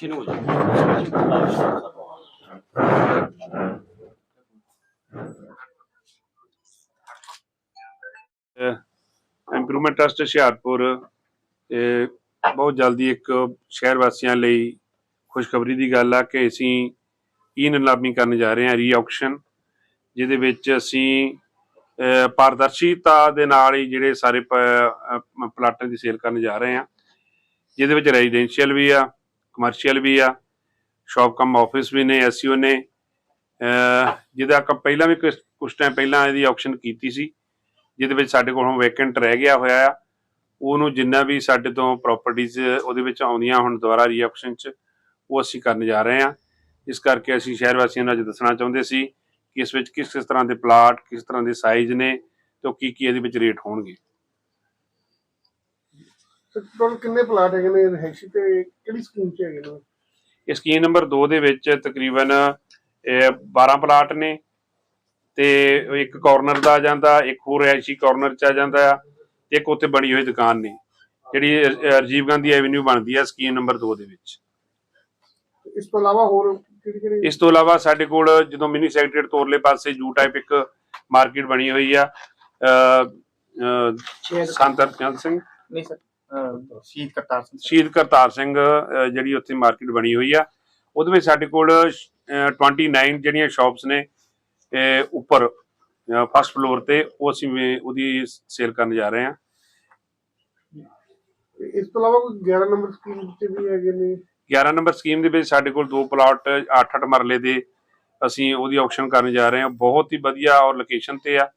ਕਿਹਨੂੰ ਹੋ ਜਾਊਗਾ ਇੰਪਰੂਵਮੈਂਟ ਟਰਸਟ ਹੁਸ਼ਿਆਰਪੁਰ, ਇਹ ਬਹੁਤ ਜਲਦੀ ਇੱਕ ਸ਼ਹਿਰ ਵਾਸੀਆਂ ਲਈ ਖੁਸ਼ਖਬਰੀ ਦੀ ਗੱਲ ਆ ਕਿ ਅਸੀਂ ਈ ਨਿਲਾਮੀ ਕਰਨ ਜਾ ਰਹੇ ਹਾਂ ਰੀ ਆਕਸ਼ਨ ਜਿਹਦੇ ਵਿੱਚ ਅਸੀਂ ਪਾਰਦਰਸ਼ੀਤਾ ਦੇ ਨਾਲ ਹੀ ਜਿਹੜੇ ਸਾਰੇ ਪਲਾਟਾਂ ਦੀ ਸੇਲ ਕਰਨ ਜਾ ਰਹੇ ਹਾਂ, ਜਿਹਦੇ ਵਿੱਚ ਰੈਜ਼ੀਡੈਂਸ਼ੀਅਲ ਵੀ ਆ ਕਮਰਸ਼ੀਅਲ ਵੀ ਆ ਸ਼ਾਪ ਕਮ ਆਫਿਸ ਵੀ ਨੇ ਐਸਯੂ ਨੇ ਜਿਹਦਾ ਆਪਾਂ ਪਹਿਲਾਂ ਵੀ ਕੁਛ ਕੁਛ ਟਾਈਮ ਪਹਿਲਾਂ ਇਹਦੀ ਆਕਸ਼ਨ ਕੀਤੀ ਸੀ, ਜਿਹਦੇ ਵਿੱਚ ਸਾਡੇ ਕੋਲ ਹੁਣ ਵੈਕੈਂਟ ਰਹਿ ਗਿਆ ਹੋਇਆ ਆ। ਉਹਨੂੰ ਜਿੰਨਾ ਵੀ ਸਾਡੇ ਤੋਂ ਪ੍ਰਾਪਰਟੀਆਂ ਉਹਦੇ ਵਿੱਚ ਆਉਂਦੀਆਂ ਹੁਣ ਦੁਬਾਰਾ ਰੀਆਕਸ਼ਨ 'ਚ, ਉਹ ਅਸੀਂ ਕਰਨ ਜਾ ਰਹੇ ਹਾਂ ਇਸ ਕਰਕੇ ਅਸੀਂ ਸ਼ਹਿਰ ਵਾਸੀਆਂ ਨੂੰ ਅੱਜ ਦੱਸਣਾ ਚਾਹੁੰਦੇ ਸੀ ਕਿ ਇਸ ਵਿੱਚ ਕਿਸ ਕਿਸ ਤਰ੍ਹਾਂ ਦੇ ਪਲਾਟ ਕਿਸ ਤਰ੍ਹਾਂ ਦੇ ਸਾਈਜ਼ ਨੇ ਤੇ ਉਹ ਕੀ ਕੀ ਇਹਦੇ ਵਿੱਚ ਰੇਟ ਹੋਣਗੇ। ਟੋਟਲ ਕਿੰਨੇ ਪਲਾਟ ਹੈਗੇ ਨੇ ਰਹਿਸ਼ੀ ਤੇ ਕਿਹੜੀ ਸਕੀਮ ਚ ਹੈਗੇ ਨੇ? ਇਹ ਸਕੀਮ ਨੰਬਰ 2 ਦੇ ਵਿੱਚ ਤਕਰੀਬਨ ਇਹ 12 ਪਲਾਟ ਨੇ ਤੇ ਇੱਕ ਕਾਰਨਰ ਦਾ ਆ ਜਾਂਦਾ ਇੱਕ ਹੋਰ ਰਿਹਾਇਸ਼ੀ ਕਾਰਨਰ ਚ ਆ ਜਾਂਦਾ ਆ ਤੇ ਇੱਕ ਉੱਥੇ ਬਣੀ ਹੋਈ ਦੁਕਾਨ ਨੇ। ਜਿਹੜੀ ਰਾਜੀਵ ਗਾਂਧੀ ਐਵਨਿਊ ਬਣਦੀ ਆ ਸਕੀਮ ਨੰਬਰ 2 ਦੇ ਵਿੱਚ। ਇਸ ਤੋਂ ਇਲਾਵਾ ਹੋਰ ਕਿਹੜੀ ਕਿਹੜੀ? ਇਸ ਤੋਂ ਇਲਾਵਾ ਸਾਡੇ ਕੋਲ ਜਦੋਂ ਮਿਨੀ ਸੈਕਟਰੀਏਟ ਤੋਰਲੇ ਪਾਸੇ ਯੂ ਟਾਈਪ ਇੱਕ ਮਾਰਕੀਟ ਬਣੀ ਹੋਈ ਆ ਅਹ, ਅਹ, ਸੰਤ ਹਰਚੰਦ ਸਿੰਘ। ਨਹੀਂ ਸਰ। ਸ਼ਹੀਦ ਕਰਤਾਰ ਸਿੰਘ। ਸ਼ਹੀਦ ਕਰਤਾਰ ਸਿੰਘ ਜਿਹੜੀ ਉੱਥੇ ਮਾਰਕੀਟ ਬਣੀ ਹੋਈ ਆ। ਉਹਦੇ ਵਿੱਚ ਸਾਡੇ ਕੋਲ ਅਹ, 29 ਜਿਹੜੀਆਂ ਸ਼ਾਪਸ ਨੇ ਉੱਪਰ ਫਸਟ ਫਲੋਰ ਤੇ ਉਹ ਅਸੀਂ ਉਹਦੀ ਸੇਲ ਕਰਨ ਜਾ ਰਹੇ ਹਾਂ। ਤੇ ਇਸ ਤੋਂ ਇਲਾਵਾ ਕੋਈ 11 ਨੰਬਰ ਸਕੀਮ ਚ ਵੀ ਹੈਗੇ ਨੇ? 11 ਨੰਬਰ ਸਕੀਮ ਦੇ ਵਿੱਚ ਸਾਡੇ ਕੋਲ ਦੋ ਪਲਾਟ 8-8 ਮਰਲੇ ਦੇ ਅਸੀਂ ਉਹਦੀ ਆਕਸ਼ਨ ਕਰਨ ਜਾ ਰਹੇ ਹਾਂ। ਬਹੁਤ ਹੀ ਵਧੀਆ ਔਰ ਲੋਕੇਸ਼ਨ ਤੇ ਆ।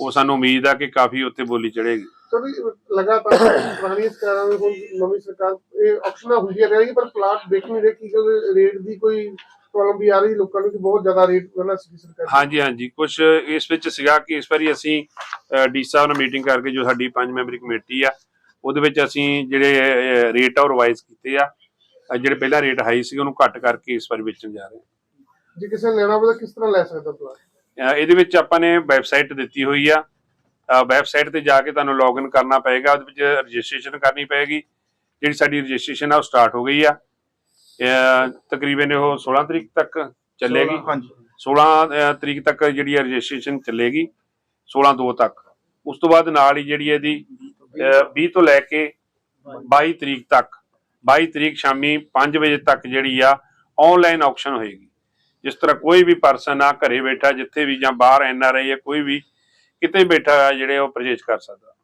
ਉਹ ਸਾਨੂੰ ਉਮੀਦ ਆ ਕਿ ਕਾਫੀ ਉੱਥੇ ਬੋਲੀ ਚੜੇਗੀ ਚਲੋ ਲਗਾਤਾਰ ਪੁਰਾਣੀ ਸਰਕਾਰਾਂ ਦੇ ਹੁਣ ਨਵੀਂ ਸਰਕਾਰ ਇਹ ਆਕਸ਼ਨਾਂ ਹੁੰਦੀਆਂ ਰਹਿਣਗੀਆਂ ਪਰ ਪਲਾਟ ਨਹੀਂ ਰਹੇ ਕੀ ਰੇਟ ਦੀ ਕੋਈ ਪ੍ਰੋਬਲਮ ਵੀ ਆ ਰਹੀ ਲੋਕਾਂ ਨੂੰ ਕਿ ਬਹੁਤ ਜ਼ਿਆਦਾ ਰੇਟ ਪਹਿਲਾਂ ਸੀ ਸਰਕਾਰ ਹਾਂਜੀ ਹਾਂਜੀ ਕੁਝ ਇਸ ਵਿੱਚ ਸੀਗਾ ਕਿ ਇਸ ਵਾਰੀ ਅਸੀਂ ਡੀ ਸਾਹਿਬ ਨਾਲ ਮੀਟਿੰਗ ਕਰਕੇ ਜੋ ਸਾਡੀ ਪੰਜ ਮੈਂਬਰੀ ਕਮੇਟੀ ਆ ਉਹਦੇ ਵਿੱਚ ਅਸੀਂ ਜਿਹੜੇ ਰੇਟ ਆ ਉਹ ਰਿਵਾਈਜ਼ ਕੀਤੇ ਆ। ਜਿਹੜੇ ਪਹਿਲਾਂ ਰੇਟ ਹਾਈ ਸੀ ਉਹਨੂੰ ਘੱਟ ਕਰਕੇ ਇਸ ਵਾਰੀ ਵੇਚਣ ਜਾ ਰਹੇ ਹਾਂ। ਜੇ ਕਿਸੇ ਨੇ ਲੈਣਾ ਹੋਵੇ ਤਾਂ ਕਿਸ ਤਰ੍ਹਾਂ ਲੈ ਸਕਦਾ ਪਲਾਟ? ਇਹਦੇ ਵਿੱਚ ਆਪਾਂ ਨੇ ਵੈਬਸਾਈਟ ਦਿੱਤੀ ਹੋਈ ਆ ਵੈਬਸਾਈਟ ਤੇ ਜਾ ਕੇ ਤੁਹਾਨੂੰ ਲੌਗਇਨ ਕਰਨਾ ਪਏਗਾ ਉਹਦੇ ਵਿੱਚ ਰਜਿਸਟ੍ਰੇਸ਼ਨ ਕਰਨੀ ਪਏਗੀ। ਜਿਹੜੀ ਸਾਡੀ ਰਜਿਸਟ੍ਰੇਸ਼ਨ ਆ ਉਹ ਸਟਾਰਟ ਹੋ ਗਈ ਆ। ਤਕਰੀਬਨ ਉਹ 16 ਤਰੀਕ ਤੱਕ ਚੱਲੇਗੀ। ਹਾਂਜੀ। 16 ਅਹ, ਤਰੀਕ ਤੱਕ ਜਿਹੜੀ ਹੈ ਰਜਿਸਟ੍ਰੇਸ਼ਨ ਚੱਲੇਗੀ 16 2 ਤੱਕ। ਉਸ ਤੋਂ ਬਾਅਦ ਨਾਲ ਹੀ ਜਿਹੜੀ ਇਹਦੀ ਅਹ, 20 ਤੋਂ ਲੈ ਕੇ 22 ਤਰੀਕ ਤੱਕ 22 ਤਰੀਕ ਸ਼ਾਮੀ 5 ਵਜੇ ਤੱਕ ਜਿਹੜੀ ਆ ਆਨਲਾਈਨ ਆਕਸ਼ਨ ਹੋਏਗੀ। ਜਿਸ ਤਰ੍ਹਾਂ ਕੋਈ ਵੀ ਪਰਸਨ ਆ ਘਰੇ ਬੈਠਾ ਜਿੱਥੇ ਵੀ ਜਾਂ ਬਾਹਰ ਐਨ ਆਰ ਆਈ ਆ ਕੋਈ ਵੀ ਕਿਤੇ ਬੈਠਾ ਆ ਜਿਹੜੇ ਉਹ ਪਰਚੇਜ ਕਰ ਸਕਦਾ।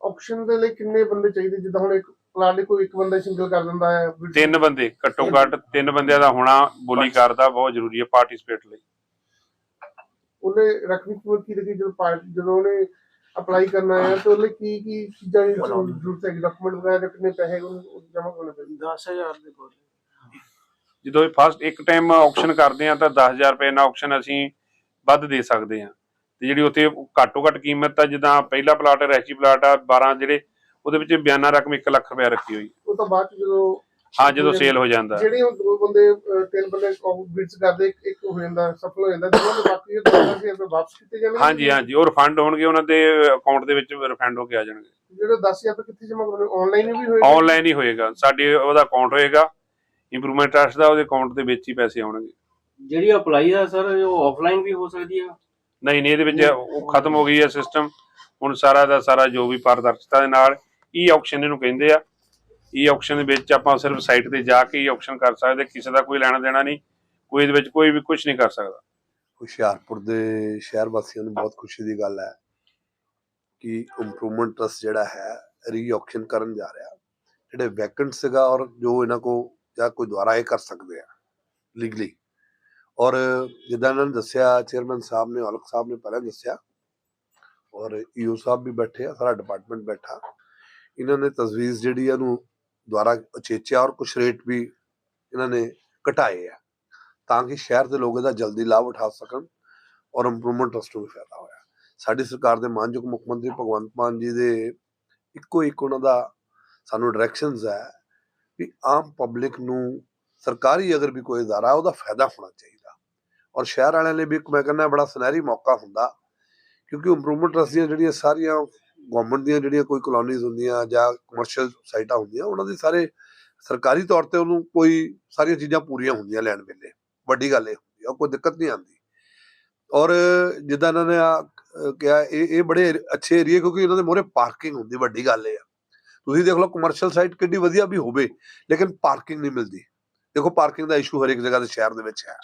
ਆਕਸ਼ਨ ਦੇ ਲਈ ਕਿੰਨੇ ਬੰਦੇ ਚਾਹੀਦੇ? ਜਿੱਦਾਂ ਹੁਣ ਇੱਕ ਪਲਾਟ ਲਈ ਕੋਈ ਇੱਕ ਬੰਦਾ ਸਿੰਗਲ ਕਰ ਦਿੰਦਾ ਹੈ ਤਿੰਨ ਬੰਦੇ ਘੱਟੋ ਘੱਟ ਤਿੰਨ ਬੰਦਿਆਂ ਦਾ ਹੋਣਾ ਬੋਲੀ ਕਰਦਾ ਬਹੁਤ ਜ਼ਰੂਰੀ ਹੈ ਪਾਰਟਿਸਿਪੇਟ ਲਈ। ਉਹਨੇ ਰਕਮੀ ਕੀਮਤ ਕੀ ਰੱਖੀ ਜਦੋਂ ਪਾਰਟੀ ਜਦੋਂ ਉਹਨੇ ਅਪਲਾਈ ਕਰਨਾ ਹੈ ਤੇ ਉਹਦੇ ਕੀ ਕੀ ਚੀਜ਼ਾਂ ਦੀ ਜ਼ਰੂਰਤ ਹੈ ਡਾਕੂਮੈਂਟ ਵਗੈਰਾ ਦੇ ਕਿੰਨੇ ਪੈਸੇ ਉਹਨੂੰ ਜਮ੍ਹਾਂ ਕਰਨੇ ਪੈਂਦੇ 10000 ਦੇ ਕੋਲ। ਜਦੋਂ ਇਹ ਫਸਟ ਇੱਕ ਟਾਈਮ ਆਕਸ਼ਨ ਕਰਦੇ ਆ ਤਾਂ 10000 ਰੁਪਏ ਨਾਲ ਆਕਸ਼ਨ ਅਸੀਂ ਵੱਧ ਦੇ ਸਕਦੇ ਆ ਤੇ ਜਿਹੜੀ ਉੱਥੇ ਘੱਟੋ ਘੱਟ ਕੀਮਤ ਆ ਜਿੱਦਾਂ ਪਹਿਲਾ ਪਲਾਟ ਰੈਚੀ ਪਲਾਟ ਆ 12 ਜਿਹੜੇ ਉਹਦੇ ਵਿੱਚ ਬਿਆਨਾ ਰਕਮ 1 ਲੱਖ ਰੁਪਏ ਰੱਖੀ ਹੋਈ। ਉਹ ਤਾਂ ਬਾਅਦ ਚ ਜਦੋਂ ਹਾਂ ਜਦੋਂ ਸੇਲ ਹੋ ਜਾਂਦਾ। ਜਿਹੜੇ ਉਹ ਦੋ ਬੰਦੇ ਤਿੰਨ ਬੰਦੇ ਬਿਡਸ ਕਰਦੇ ਇੱਕ- ਹੋ ਜਾਂਦਾ ਸਫਲ ਹੋ ਜਾਂਦਾ ਜਦੋਂ ਉਹਦੇ ਬਾਕੀ ਇਹ 10000 ਰੁਪਏ ਵਾਪਸ ਕੀਤੇ ਜਾਣਗੇ? ਹਾਂਜੀ ਹਾਂਜੀ ਉਹ ਰਿਫੰਡ ਹੋਣਗੇ ਉਹਨਾਂ ਦੇ ਅਕਾਊਂਟ ਦੇ ਵਿੱਚ ਰਿਫੰਡ ਹੋ ਕੇ ਆ ਜਾਣਗੇ। ਜਿਹੜੇ 10000 ਰੁਪਏ ਕਿੱਥੇ ਜਮ੍ਹਾਂ ਕਰਨੇ ਆਨਲਾਈਨ ਵੀ ਹੋਏ ਆਨਲਾਈਨ ਹੀ ਹੋਏਗਾ। ਸਾਡੇ ਉਹਦਾ ਅਕਾਊਂਟ ਹੋਏਗਾ ਇੰਪਰੂਵਮੈਂਟ ਟਰਸਟ ਦਾ ਉਹਦੇ ਅਕਾਊਂਟ ਦੇ ਵਿੱਚ ਹੀ ਪੈਸੇ ਆਉਣਗੇ। ਜਿਹੜੀ ਅਪਲਾਈ ਆ ਸਰ ਉਹ ਆਫਲਾਈਨ ਵੀ ਹੋ ਸਕਦੀ ਆ? ਨਹੀਂ ਨਹੀਂ, ਇਹਦੇ ਵਿੱਚ ਉਹ ਖਤਮ ਹੋ ਗਈ ਹੈ ਸਿਸਟਮ ਹੁਣ ਸਾਰਾ ਦਾ ਸਾਰਾ ਜੋ ਵੀ ਪਾਰਦਰਸ਼ਤਾ ਦੇ ਨਾਲ e ਈ ਆਕਸ਼ਨ ਇਹਨੂੰ ਕਹਿੰਦੇ ਆ। e ਈ ਆਕਸ਼ਨ ਦੇ ਵਿੱਚ ਆਪਾਂ ਸਿਰਫ ਸਾਈਟ ਤੇ ਜਾ ਕੇ e ਹੀ ਆਕਸ਼ਨ ਕਰ ਸਕਦੇ, ਕਿਸੇ ਦਾ ਕੋਈ ਲੈਣਾ ਦੇਣਾ ਨਹੀਂ, ਕੋਈ ਇਹਦੇ ਵਿੱਚ ਕੋਈ ਵੀ ਕੁਝ ਨਹੀਂ ਕਰ ਸਕਦਾ। ਹੁਸ਼ਿਆਰਪੁਰ ਦੇ ਸ਼ਹਿਰ ਵਾਸੀਆਂ ਨੂੰ ਬਹੁਤ ਖੁਸ਼ੀ ਦੀ ਗੱਲ ਹੈ ਕਿ ਇੰਪਰੂਵਮੈਂਟ ਟਰਸਟ ਜਿਹੜਾ ਹੈ ਰੀ ਆਕਸ਼ਨ ਕਰਨ ਜਾ ਰਿਹਾ। ਜਿਹੜੇ ਵੈਕੈਂਟ ਸੀਗਾ ਔਰ ਜੋ ਇਹਨਾਂ ਕੋ ਜਾਂ ਕੋਈ ਦੁਆਰਾ ਇਹ ਕਰ ਸਕਦੇ ਆ ਲੀਗਲੀ ਔਰ ਜਿੱਦਾਂ ਇਹਨਾਂ ਨੇ ਦੱਸਿਆ ਚੇਅਰਮੈਨ ਸਾਹਿਬ ਨੇ, ਔਲਖ ਸਾਹਿਬ ਨੇ ਪਹਿਲਾਂ ਦੱਸਿਆ, ਔਰ ਈਓ ਸਾਹਿਬ ਵੀ ਬੈਠੇ ਆ, ਸਾਰਾ ਡਿਪਾਰਟਮੈਂਟ ਬੈਠਾ। ਇਹਨਾਂ ਨੇ ਤਜਵੀਜ਼ ਜਿਹੜੀ ਆ ਨੂੰ ਦੁਆਰਾ ਉਚੇਚਿਆ ਔਰ ਕੁਝ ਰੇਟ ਵੀ ਇਹਨਾਂ ਨੇ ਘਟਾਏ ਆ, ਤਾਂ ਕਿ ਸ਼ਹਿਰ ਦੇ ਲੋਕ ਇਹਦਾ ਜਲਦੀ ਲਾਭ ਉਠਾ ਸਕਣ ਔਰ ਇੰਪਰੂਵਮੈਂਟ ਟਰਸਟ ਨੂੰ ਵੀ ਫਾਇਦਾ ਹੋਇਆ। ਸਾਡੀ ਸਰਕਾਰ ਦੇ ਮਾਨਯੋਗ ਮੁੱਖ ਮੰਤਰੀ ਭਗਵੰਤ ਮਾਨ ਜੀ ਦੇ ਇੱਕੋ ਇੱਕ ਉਹਨਾਂ ਦਾ ਸਾਨੂੰ ਡਾਇਰੈਕਸ਼ਨਸ ਹੈ ਵੀ ਆਮ ਪਬਲਿਕ ਨੂੰ ਸਰਕਾਰੀ ਅਗਰ ਵੀ ਕੋਈ ਅਦਾਰਾ, ਉਹਦਾ ਫਾਇਦਾ ਹੋਣਾ ਚਾਹੀਦਾ। ਔਰ ਸ਼ਹਿਰ ਵਾਲਿਆਂ ਲਈ ਵੀ ਇੱਕ ਮੈਂ ਕਹਿੰਦਾ ਬੜਾ ਸੁਨਹਿਰੀ ਮੌਕਾ ਹੁੰਦਾ, ਕਿਉਂਕਿ ਇੰਪਰੂਵਮੈਂਟ ਟਰਸਟ ਜਿਹੜੀਆਂ ਸਾਰੀਆਂ ਗਵਰਨਮੈਂਟ ਦੀਆਂ ਜਿਹੜੀਆਂ ਕੋਈ ਕਲੋਨੀਜ਼ ਹੁੰਦੀਆਂ ਜਾਂ ਕਮਰਸ਼ੀਅਲ ਸਾਈਟਾਂ ਹੁੰਦੀਆਂ, ਉਹਨਾਂ ਦੇ ਸਾਰੇ ਸਰਕਾਰੀ ਤੌਰ ਤੇ ਉਹਨੂੰ ਕੋਈ ਸਾਰੀਆਂ ਚੀਜ਼ਾਂ ਪੂਰੀਆਂ ਹੁੰਦੀਆਂ ਲੈਣ ਵੇਲੇ। ਵੱਡੀ ਗੱਲ ਇਹ ਹੁੰਦੀ ਆ, ਕੋਈ ਦਿੱਕਤ ਨਹੀਂ ਆਉਂਦੀ। ਔਰ ਜਿੱਦਾਂ ਇਹਨਾਂ ਨੇ ਆ ਕਿਹਾ, ਇਹ ਇਹ ਬੜੇ ਅੱਛੇ ਏਰੀਏ ਕਿਉਂਕਿ ਇਹਨਾਂ ਦੇ ਮੋਰੇ ਪਾਰਕਿੰਗ ਹੁੰਦੀ, ਵੱਡੀ ਗੱਲ ਇਹ ਆ। ਤੁਸੀਂ ਦੇਖ ਲਓ ਕਮਰਸ਼ੀਅਲ ਸਾਈਟ ਕਿੰਨੀ ਵਧੀਆ ਵੀ ਹੋਵੇ, ਲੇਕਿਨ ਪਾਰਕਿੰਗ ਨਹੀਂ ਮਿਲਦੀ। ਦੇਖੋ ਪਾਰਕਿੰਗ ਦਾ ਇਸ਼ੂ ਹਰ ਇੱਕ ਜਗ੍ਹਾ ਤੇ ਸ਼ਹਿਰ ਦੇ ਵਿੱਚ ਹੈ।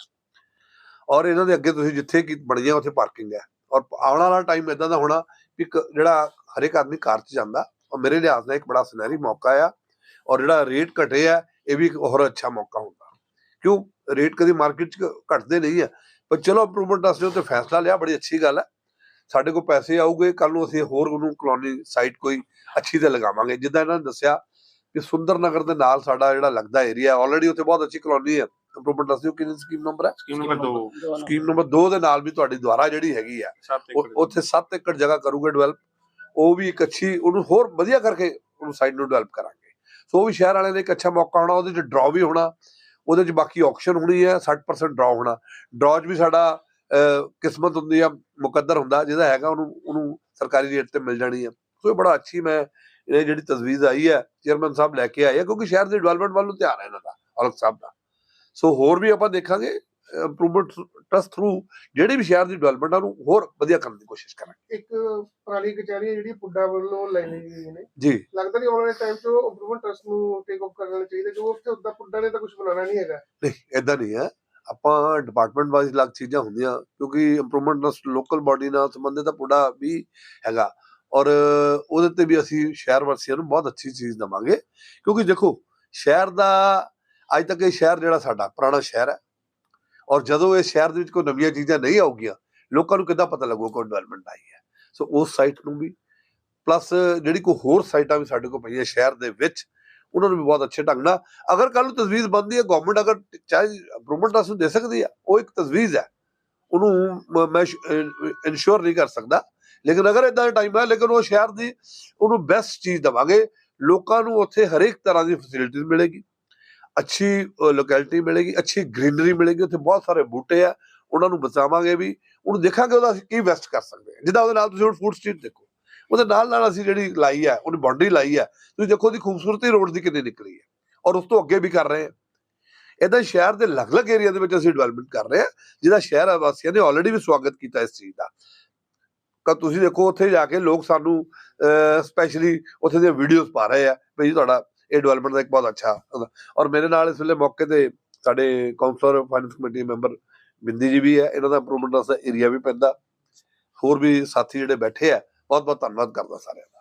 ਔਰ ਇਹਨਾਂ ਦੇ ਅੱਗੇ ਤੁਸੀਂ ਜਿੱਥੇ ਕੀ ਬਣੀਆਂ ਉੱਥੇ ਪਾਰਕਿੰਗ ਹੈ। ਔਰ ਆਉਣ ਵਾਲਾ ਟਾਈਮ ਇਦਾਂ ਦਾ ਹੋਣਾ ਵੀ ਇੱਕ ਜਿਹੜਾ ਹਰੇਕ ਆਦਮੀ ਕਾਰ 'ਚ ਜਾਂਦਾ ਔਰ ਮੇਰੇ ਲਿਹਾਜ਼ ਨਾਲ ਇੱਕ ਬੜਾ ਸੁਨਹਿਰੀ ਮੌਕਾ ਆ ਔਰ ਜਿਹੜਾ ਰੇਟ ਘਟੇ ਆ, ਇਹ ਵੀ ਇੱਕ ਹੋਰ ਅੱਛਾ ਮੌਕਾ ਹੁੰਦਾ। ਕਿਉਂ? ਰੇਟ ਕਦੀ ਮਾਰਕੀਟ 'ਚ ਘਟਦੇ ਨਹੀਂ ਆ। ਪਰ ਚਲੋ ਇੰਪਰੂਵਮੈਂਟ ਦੱਸਦੇ ਉੱਤੇ ਫੈਸਲਾ ਲਿਆ, ਬੜੀ ਅੱਛੀ ਗੱਲ ਹੈ। ਸਾਡੇ ਕੋਲ ਪੈਸੇ ਆਉਗੇ ਕੱਲ ਨੂੰ ਅਸੀਂ ਹੋਰ ਉਹਨੂੰ ਕਲੋਨੀ ਸਾਈਟ ਕੋਈ ਅੱਛੀ ਤੇ ਲਗਾਵਾਂਗੇ। ਜਿੱਦਾਂ ਇਹਨਾਂ ਨੇ ਦੱਸਿਆ ਕਿ ਸੁੰਦਰ ਨਗਰ ਦੇ ਨਾਲ ਸਾਡਾ ਜਿਹੜਾ ਲੱਗਦਾ ਏਰੀਆ ਆਲਰੇਡੀ ਉੱਥੇ ਬਹੁਤ ਅੱਛੀ ਕਲੋਨੀ ਹੈ। ਇੰਪਰੂਵਮੈਂਟ ਵਾਸਤੇ ਉਹ ਕਿੰਨੀ ਸਕੀਮ ਨੰਬਰ ਹੈ? ਸਕੀਮ ਨੰਬਰ 2 ਸਕੀਮ ਨੰਬਰ 2 ਦੇ ਨਾਲ ਵੀ ਤੁਹਾਡੀ ਦੁਆਰਾ ਜਿਹੜੀ ਹੈਗੀ ਆ 7 ਉਹ- ਉੱਥੇ 7 ਏਕੜ ਜਗ੍ਹਾ ਕਰੂਗੇ ਡਿਵੈਲਪ ਉਹ ਵੀ ਇੱਕ ਅੱਛੀ ਉਹਨੂੰ ਹੋਰ ਵਧੀਆ ਕਰਕੇ ਉਹਨੂੰ ਸਾਈਡ ਨੂੰ ਡਿਵੈਲਪ ਕਰਾਂਗੇ। ਸੋ ਉਹ ਵੀ ਸ਼ਹਿਰ ਵਾਲਿਆਂ ਦੇ ਇੱਕ ਅੱਛਾ ਮੌਕਾ ਹੋਣਾ ਉਹਦੇ ਚ ਡਰਾਅ ਵੀ ਹੋਣਾ ਉਹਦੇ ਚ ਬਾਕੀ ਆਕਸ਼ਨ ਹੋਣੀ ਹੈ 60% ਡਰਾਅ ਹੋਣਾ। ਡਰਾਅ 'ਚ ਵੀ ਸਾਡਾ ਕਿਸਮਤ ਹੁੰਦੀ ਆ ਮੁਕੱਦਰ ਹੁੰਦਾ ਜਿਹਦਾ ਹੈਗਾ ਉਹਨੂੰ ਉਹਨੂੰ ਸਰਕਾਰੀ ਰੇਟ ਤੇ ਮਿਲ ਜਾਣੀ ਹੈ ਸੋ ਇਹ ਬੜਾ ਅੱਛੀ ਮੈਂ ਇਹ ਜਿਹੜੀ ਤਜਵੀਜ਼ ਆਈ ਹੈ ਚੇਅਰਮੈਨ ਸਾਹਿਬ ਲੈ ਕੇ ਆਏ ਆ ਕਿਉਂਕਿ ਸ਼ਹਿਰ ਦੇ ਡਿਵੈਲਪਮੈਂਟ ਵੱਲ ਨੂੰ ਧਿਆਨ ਹੈ ਇਹਨਾਂ ਦਾ ਔਲਖ ਸਾਹਿਬ ਦਾ। ਸੋ ਹੋਰ ਵੀ ਆਪਾਂ ਦੇਖਾਂਗੇ ਇੰਪਰੂਵਮੈਂਟ ਟਰਸਟ ਥਰੂ ਜਿਹੜੀ ਵੀ ਸ਼ਹਿਰ ਦੀ ਡਿਵੈਲਪਮੈਂਟ ਆ ਉਹਨੂੰ ਹੋਰ ਵਧੀਆ ਕਰਨ ਦੀ ਕੋਸ਼ਿਸ਼ ਕਰਾਂਗੇ। ਇੱਕ ਪੁਰਾਣੀ ਕਚਹਿਰੀ ਜਿਹੜੀ ਪੁੱਡਾ ਵੱਲੋਂ ਲੈ ਲਈ ਗਈ ਨੇ। ਜੀ। ਲੱਗਦਾ ਨਹੀਂ ਆਉਣ ਵਾਲੇ ਟਾਈਮ 'ਚ ਇੰਪਰੂਵਮੈਂਟ ਟਰਸਟ ਨੂੰ ਟੇਕ ਆਫ ਕਰਨਾ ਚਾਹੀਦਾ ਕਿਉਂਕਿ ਉੱਥੇ ਉਦਾਂ ਪੁੱਡਾ ਨੇ ਤਾਂ ਕੁਝ ਬਣਾਉਣਾ ਨਹੀਂ ਹੈਗਾ। ਨਹੀਂ ਇਦਾਂ ਨਹੀਂ ਹੈ। ਆਪਾਂ ਡਿਪਾਰਟਮੈਂਟ ਵਾਈਜ਼ ਲੱਗ ਚੀਜ਼ਾਂ ਹੁੰਦੀਆਂ ਕਿਉਂਕਿ ਇੰਪਰੂਵਮੈਂਟ ਨਾਲ ਲੋਕਲ ਬਾਡੀ ਨਾਲ ਸੰਬੰਧਿਤ ਪੁੜਾ ਵੀ ਹੈਗਾ। ਔਰ ਉਹਦੇ ਤੇ ਵੀ ਅਸੀਂ ਸ਼ਹਿਰ ਵਾਸੀਆਂ ਨੂੰ ਬਹੁਤ ਅੱਛੀ ਚੀਜ਼ ਦਵਾਂਗੇ ਕਿਉਂਕਿ ਦੇਖੋ ਸ਼ਹਿਰ ਦਾ ਅੱਜ ਤੱਕ ਇਹ ਸ਼ਹਿਰ ਜਿਹੜਾ ਸਾਡਾ ਪੁਰਾਣਾ ਸ਼ਹਿਰ ਹੈ। ਔਰ ਜਦੋਂ ਇਹ ਸ਼ਹਿਰ ਦੇ ਵਿੱਚ ਕੋਈ ਨਵੀਆਂ ਚੀਜ਼ਾਂ ਨਹੀਂ ਆਉਗੀਆਂ, ਲੋਕਾਂ ਨੂੰ ਕਿੱਦਾਂ ਪਤਾ ਲੱਗੂ ਕੋਈ ਡਿਵੈਲਪਮੈਂਟ ਆਈ ਹੈ। ਸੋ ਉਸ ਸਾਈਟ ਨੂੰ ਵੀ ਪਲੱਸ ਜਿਹੜੀ ਕੋਈ ਹੋਰ ਸਾਈਟਾਂ ਵੀ ਸਾਡੇ ਕੋਲ ਪਈਆਂ ਸ਼ਹਿਰ ਦੇ ਵਿੱਚ, ਉਹਨਾਂ ਨੂੰ ਵੀ ਬਹੁਤ ਅੱਛੇ ਢੰਗ ਨਾਲ, ਅਗਰ ਕੱਲ ਨੂੰ ਤਜਵੀਜ਼ ਬਣਦੀ ਹੈ ਗਵਰਨਮੈਂਟ ਅਗਰ ਚਾਹੇ ਇੰਪਰੂਵਮੈਂਟ ਨੂੰ ਦੇ ਸਕਦੀ ਹੈ, ਉਹ ਇੱਕ ਤਜਵੀਜ਼ ਹੈ। ਉਹਨੂੰ ਮੈਂ ਇਨਸ਼ੋਰ ਨਹੀਂ ਕਰ ਸਕਦਾ। ਲੇਕਿਨ ਅਗਰ ਇਦਾਂ ਦਾ ਟਾਈਮ ਹੈ, ਲੇਕਿਨ ਉਹ ਸ਼ਹਿਰ ਦੀ ਉਹਨੂੰ ਬੈਸਟ ਚੀਜ਼ ਦਵਾਂਗੇ, ਲੋਕਾਂ ਨੂੰ ਉੱਥੇ ਹਰੇਕ ਤਰ੍ਹਾਂ ਦੀ ਫੈਸਿਲਿਟੀਜ਼ ਮਿਲੇਗੀ। ਅੱਛੀ ਲੋਕੈਲਿਟੀ ਮਿਲੇਗੀ, ਅੱਛੀ ਗ੍ਰੀਨਰੀ ਮਿਲੇਗੀ, ਉੱਥੇ ਬਹੁਤ ਸਾਰੇ ਬੂਟੇ ਆ, ਉਹਨਾਂ ਨੂੰ ਬਚਾਵਾਂਗੇ ਵੀ, ਉਹਨੂੰ ਦੇਖਾਂਗੇ ਉਹਦਾ ਅਸੀਂ ਕੀ ਵੈਸਟ ਕਰ ਸਕਦੇ ਹਾਂ। ਜਿੱਦਾਂ ਉਹਦੇ ਨਾਲ ਤੁਸੀਂ ਹੁਣ ਫੂਡ ਸਟਰੀਟ ਦੇਖੋ, ਉਹਦੇ ਨਾਲ ਨਾਲ ਅਸੀਂ ਜਿਹੜੀ ਲਾਈ ਹੈ ਉਹਨੇ ਬਾਉਂਡਰੀ ਲਾਈ ਹੈ ਤੁਸੀਂ ਦੇਖੋ ਉਹਦੀ ਖੂਬਸੂਰਤੀ ਰੋਡ ਦੀ ਕਿੰਨੀ ਨਿਕਲੀ ਹੈ ਔਰ ਉਸ ਤੋਂ ਅੱਗੇ ਵੀ ਕਰ ਰਹੇ ਹਾਂ ਇਦਾਂ ਸ਼ਹਿਰ ਦੇ ਅਲੱਗ-ਅਲੱਗ ਏਰੀਆ ਦੇ ਵਿੱਚ ਅਸੀਂ ਡਿਵੈਲਪਮੈਂਟ ਕਰ ਰਹੇ ਹਾਂ ਜਿਹਦਾ ਸ਼ਹਿਰ ਵਾਸੀਆਂ ਨੇ ਆਲਰੇਡੀ ਵੀ ਸਵਾਗਤ ਕੀਤਾ ਇਸ ਚੀਜ਼ ਦਾ। ਕਾ ਤੁਸੀਂ ਦੇਖੋ, ਉੱਥੇ ਜਾ ਕੇ ਲੋਕ ਸਾਨੂੰ ਸਪੈਸ਼ਲੀ ਉੱਥੇ ਦੀਆਂ ਵੀਡੀਓਜ਼ ਪਾ ਰਹੇ ਆ, ਵੀ ਜੀ ਤੁਹਾਡਾ ਇਹ ਡਿਵੈਲਪਮੈਂਟ ਦਾ ਇੱਕ ਬਹੁਤ ਅੱਛਾ ਔਰ ਮੇਰੇ ਨਾਲ ਇਸ ਵੇਲੇ ਮੌਕੇ ਤੇ ਸਾਡੇ ਕਾਉਂਸਲਰ ਫਾਈਨੈਂਸ ਕਮੇਟੀ ਮੈਂਬਰ ਬਿੰਦੀ ਜੀ ਵੀ ਹੈ। ਇਹਨਾਂ ਦਾ ਇੰਪਰੂਵਮੈਂਟ ਦਾ ਏਰੀਆ ਵੀ ਪੈਂਦਾ। ਹੋਰ ਵੀ ਸਾਥੀ ਜਿਹੜੇ ਬੈਠੇ ਆ ਬਹੁਤ ਬਹੁਤ ਧੰਨਵਾਦ ਕਰਦਾ ਸਾਰਿਆਂ ਦਾ।